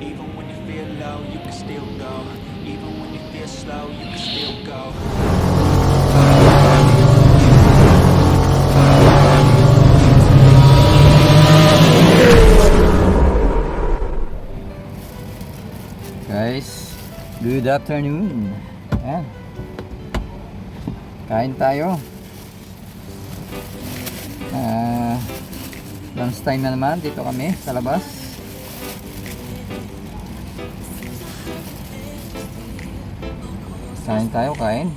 Even when you feel low, you can still go. Even when you feel slow, you can still go. Guys, good afternoon. Ayan. Kain tayo. Ah, lunch time na naman. Dito kami sa labas. Kain tayo, kain.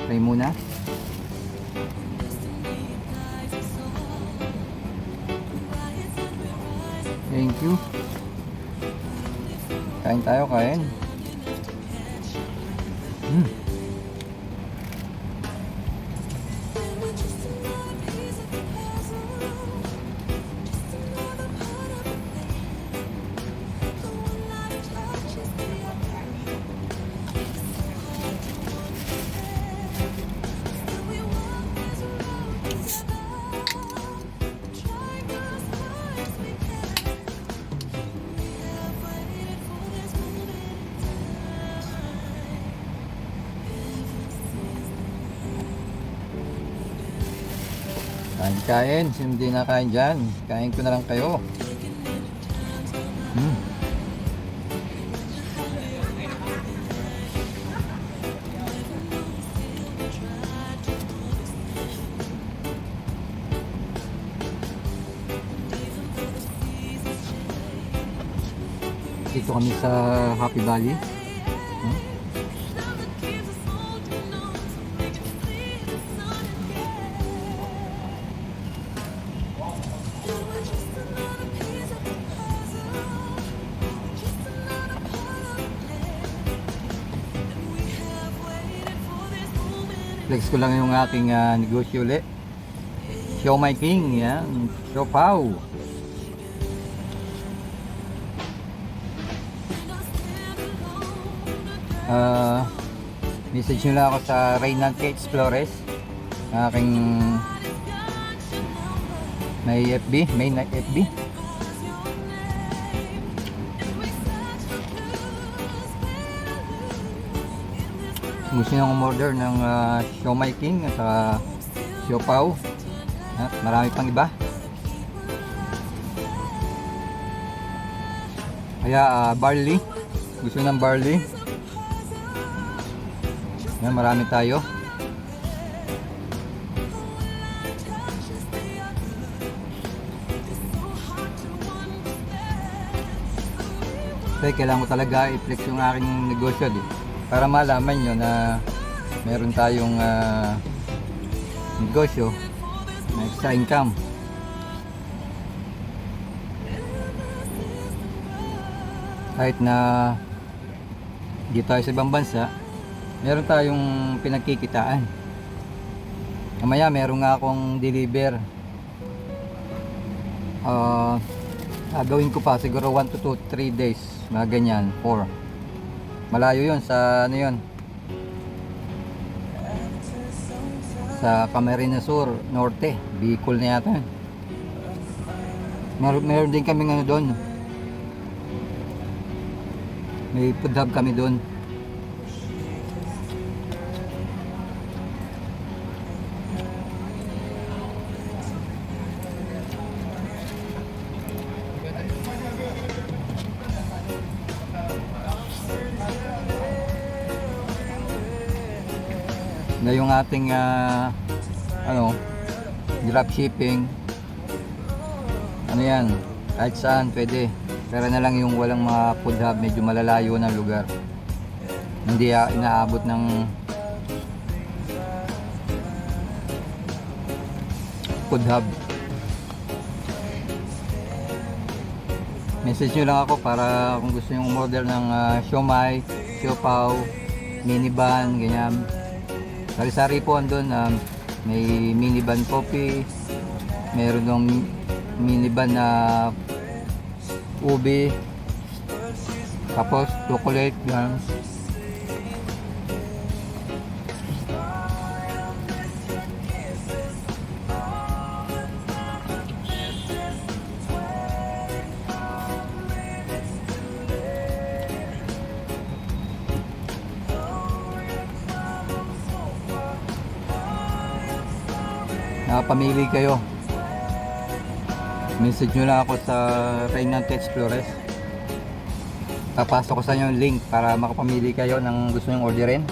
Try muna. Thank you. Kain tayo, kain. Hmm. Kain, kain. Sino hindi na kain dyan? Kain ko na lang kayo. Hmm. Dito kami sa Happy Valley. Flex ko lang yung aking ah, negosyo ulit. Show my king, yan. Show pow. Ah, message nyo lang ako sa Reynan K. Explores. Aking may FB, may FB. Gusto nyo umorder ng uh, Siomai King at saka Siopaw at marami pang iba? Kaya ah, barley. Gusto ng barley. Yan marami tayo. Kaya kailangan ko talaga i-flex yung aking negosyo di. Para malaman nyo na meron tayong ah, negosyo na extra income. Kahit na dito tayo sa ibang bansa, meron tayong pinagkikitaan. Mamaya meron nga akong deliver. Ah, gagawin ko pa siguro 1 to 2, 3 days, mga ganyan, 4. Malayo yun sa ano yun? Sa Camarines Sur, Norte, Bicol na yata yun. Meron, meron din kami ano doon. May food hub kami doon. Na yung ating ah, ano drop shipping. Ano yan? Kahit saan pwede. Pero na lang yung walang mga food hub medyo malalayo ng lugar. Hindi ah, inaabot ng food hub. Message nyo lang ako para kung gusto nyo umorder ng uh, siomay, siopaw, minivan, ganyan Sari-sari po andun, um, may minivan coffee, meron ng minivan na ube, tapos chocolate, yan. Nakapamili kayo. Message nyo lang ako sa Reynante Explores. Papasok ko sa inyo yung link para makapamili kayo ng gusto nyong orderin.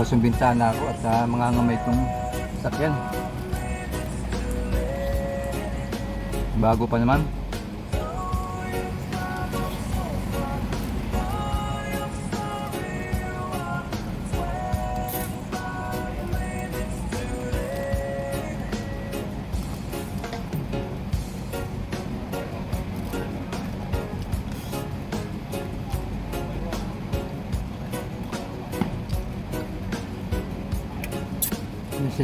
Bukas yung bintana ko at uh, mga ngamay itong sakyan. Bago pa naman.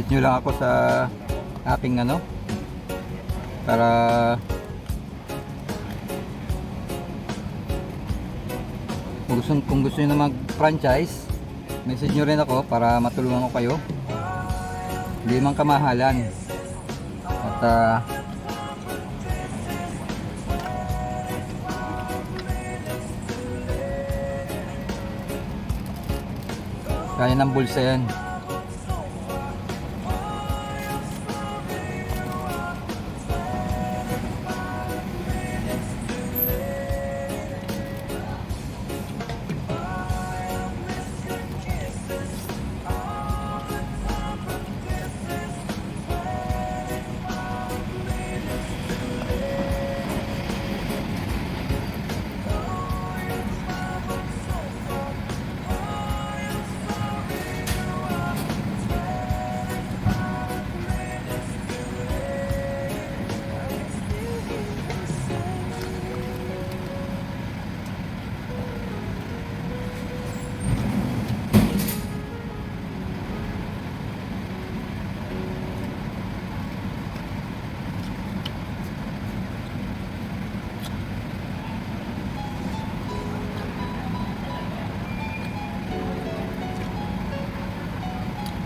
Message nyo lang ako sa aking ano para kung gusto, kung gusto nyo na mag-franchise message nyo rin ako para matulungan ko kayo. Hindi man kamahalan. At ah, kaya ng bulsa yan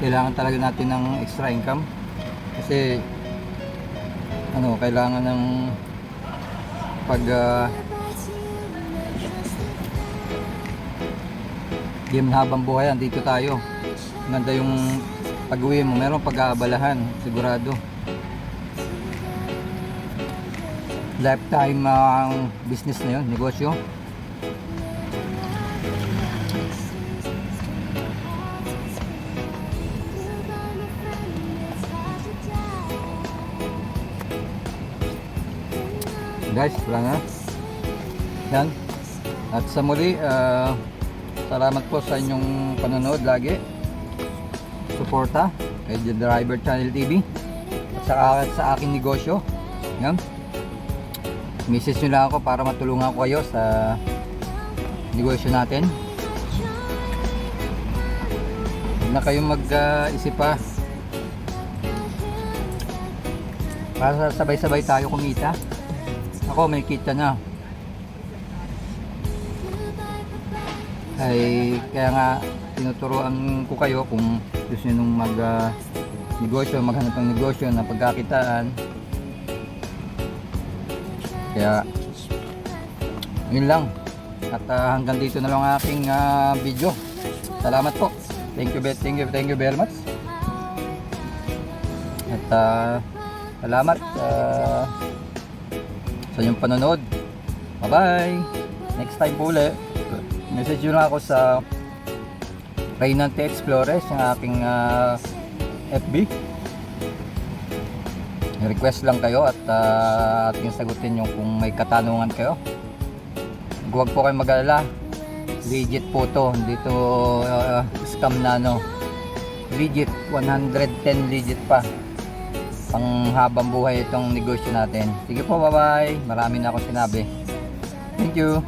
kailangan talaga natin ng extra income. Kasi ano kailangan ng pag uh, game habang buhay dito tayo. Ganda yung pag uwi mo. Meron pag-aabalahan sigurado. Lifetime ang business na yun negosyo guys wala na yan. At sa muli ah, salamat po sa inyong panonood lagi. Suporta. Kay Driver Channel TV at sa, sa aking negosyo. Yan. Message nyo lang ako para matulungan ko kayo sa negosyo natin. Huwag na kayong mag-isip pa para sabay-sabay tayo kumita ako may kita na. Ay kaya nga tinuturuan ko kayo kung gusto niyo nung mag ah, negosyo, maghanap ng negosyo na pagkakitaan. Kaya yun lang. At ah, hanggang dito na lang ang aking ah, video. Salamat po. Thank you, thank you, thank you very much. At ah, salamat ah, sa inyong panonood. Bye-bye. Next time po ulit. Message nyo lang ako sa Raynante Explores, yung aking ah, FB. Request lang kayo at ah, ating sagutin yung kung may katanungan kayo. Huwag po kayo mag-alala. Legit po to. Hindi to ah, scam na ano. Legit. 110 legit pa. Pang habang buhay itong negosyo natin. Sige po, bye-bye. Marami na akong sinabi. Thank you.